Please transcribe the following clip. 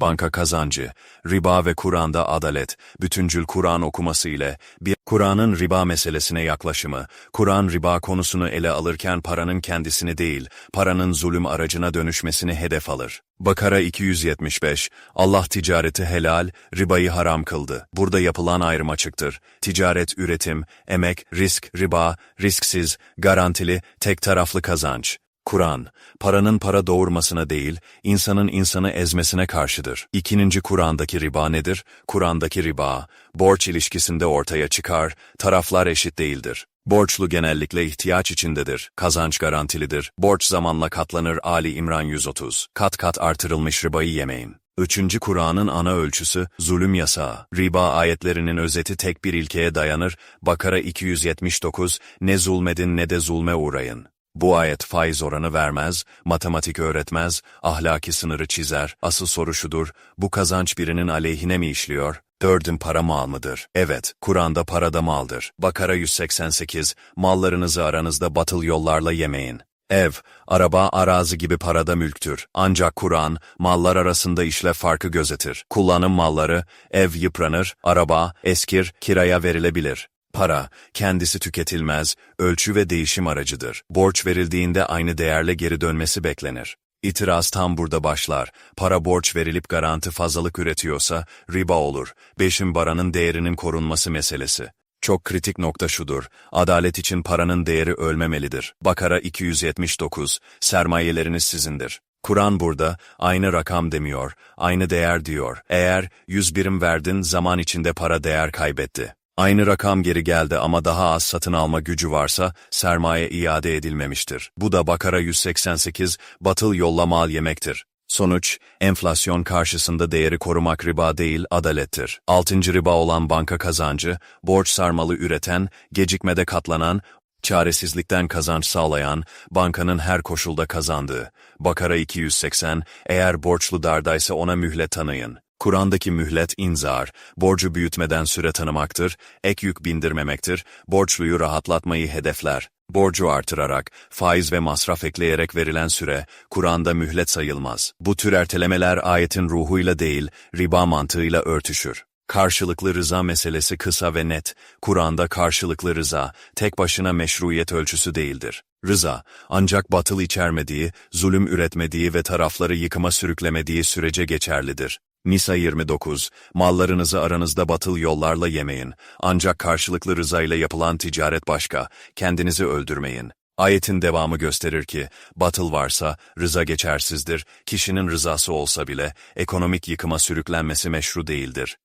banka kazancı, riba ve Kur'an'da adalet, bütüncül Kur'an okuması ile bir Kur'an'ın riba meselesine yaklaşımı, Kur'an riba konusunu ele alırken paranın kendisini değil, paranın zulüm aracına dönüşmesini hedef alır. Bakara 275, Allah ticareti helal, ribayı haram kıldı. Burada yapılan ayrım açıktır. Ticaret, üretim, emek, risk, riba, risksiz, garantili, tek taraflı kazanç. Kur'an, paranın para doğurmasına değil, insanın insanı ezmesine karşıdır. İkinci Kur'an'daki riba nedir? Kur'an'daki riba, borç ilişkisinde ortaya çıkar, taraflar eşit değildir. Borçlu genellikle ihtiyaç içindedir, kazanç garantilidir, borç zamanla katlanır Ali İmran 130, kat kat artırılmış ribayı yemeyin. Üçüncü Kur'an'ın ana ölçüsü, zulüm yasağı. Riba ayetlerinin özeti tek bir ilkeye dayanır, Bakara 279, ne zulmedin ne de zulme uğrayın. Bu ayet faiz oranı vermez, matematik öğretmez, ahlaki sınırı çizer. Asıl soru şudur, bu kazanç birinin aleyhine mi işliyor? Dördün para mal mıdır? Evet, Kur'an'da para da maldır. Bakara 188, mallarınızı aranızda batıl yollarla yemeyin. Ev, araba, arazi gibi parada mülktür. Ancak Kur'an, mallar arasında işlev farkı gözetir. Kullanım malları, ev yıpranır, araba, eskir, kiraya verilebilir. Para, kendisi tüketilmez, ölçü ve değişim aracıdır. Borç verildiğinde aynı değerle geri dönmesi beklenir. İtiraz tam burada başlar. Para borç verilip garanti fazlalık üretiyorsa riba olur. Beşin paranın değerinin korunması meselesi. Çok kritik nokta şudur. Adalet için paranın değeri ölmemelidir. Bakara 279. Sermayeleriniz sizindir. Kur'an burada aynı rakam demiyor, aynı değer diyor. Eğer 100 birim verdin zaman içinde para değer kaybetti. Aynı rakam geri geldi ama daha az satın alma gücü varsa sermaye iade edilmemiştir. Bu da Bakara 188 batıl yolla mal yemektir. Sonuç, enflasyon karşısında değeri korumak riba değil, adalettir. Altıncı riba olan banka kazancı, borç sarmalı üreten, gecikmede katlanan, çaresizlikten kazanç sağlayan, bankanın her koşulda kazandığı. Bakara 280, eğer borçlu dardaysa ona mühlet tanıyın. Kur'an'daki mühlet inzar, borcu büyütmeden süre tanımaktır, ek yük bindirmemektir, borçluyu rahatlatmayı hedefler. Borcu artırarak, faiz ve masraf ekleyerek verilen süre, Kur'an'da mühlet sayılmaz. Bu tür ertelemeler ayetin ruhuyla değil, riba mantığıyla örtüşür. Karşılıklı rıza meselesi kısa ve net. Kur'an'da karşılıklı rıza, tek başına meşruiyet ölçüsü değildir. Rıza, ancak batıl içermediği, zulüm üretmediği ve tarafları yıkıma sürüklemediği sürece geçerlidir. Nisa 29, mallarınızı aranızda batıl yollarla yemeyin. Ancak karşılıklı rıza ile yapılan ticaret başka, kendinizi öldürmeyin. Ayetin devamı gösterir ki, batıl varsa rıza geçersizdir, kişinin rızası olsa bile ekonomik yıkıma sürüklenmesi meşru değildir.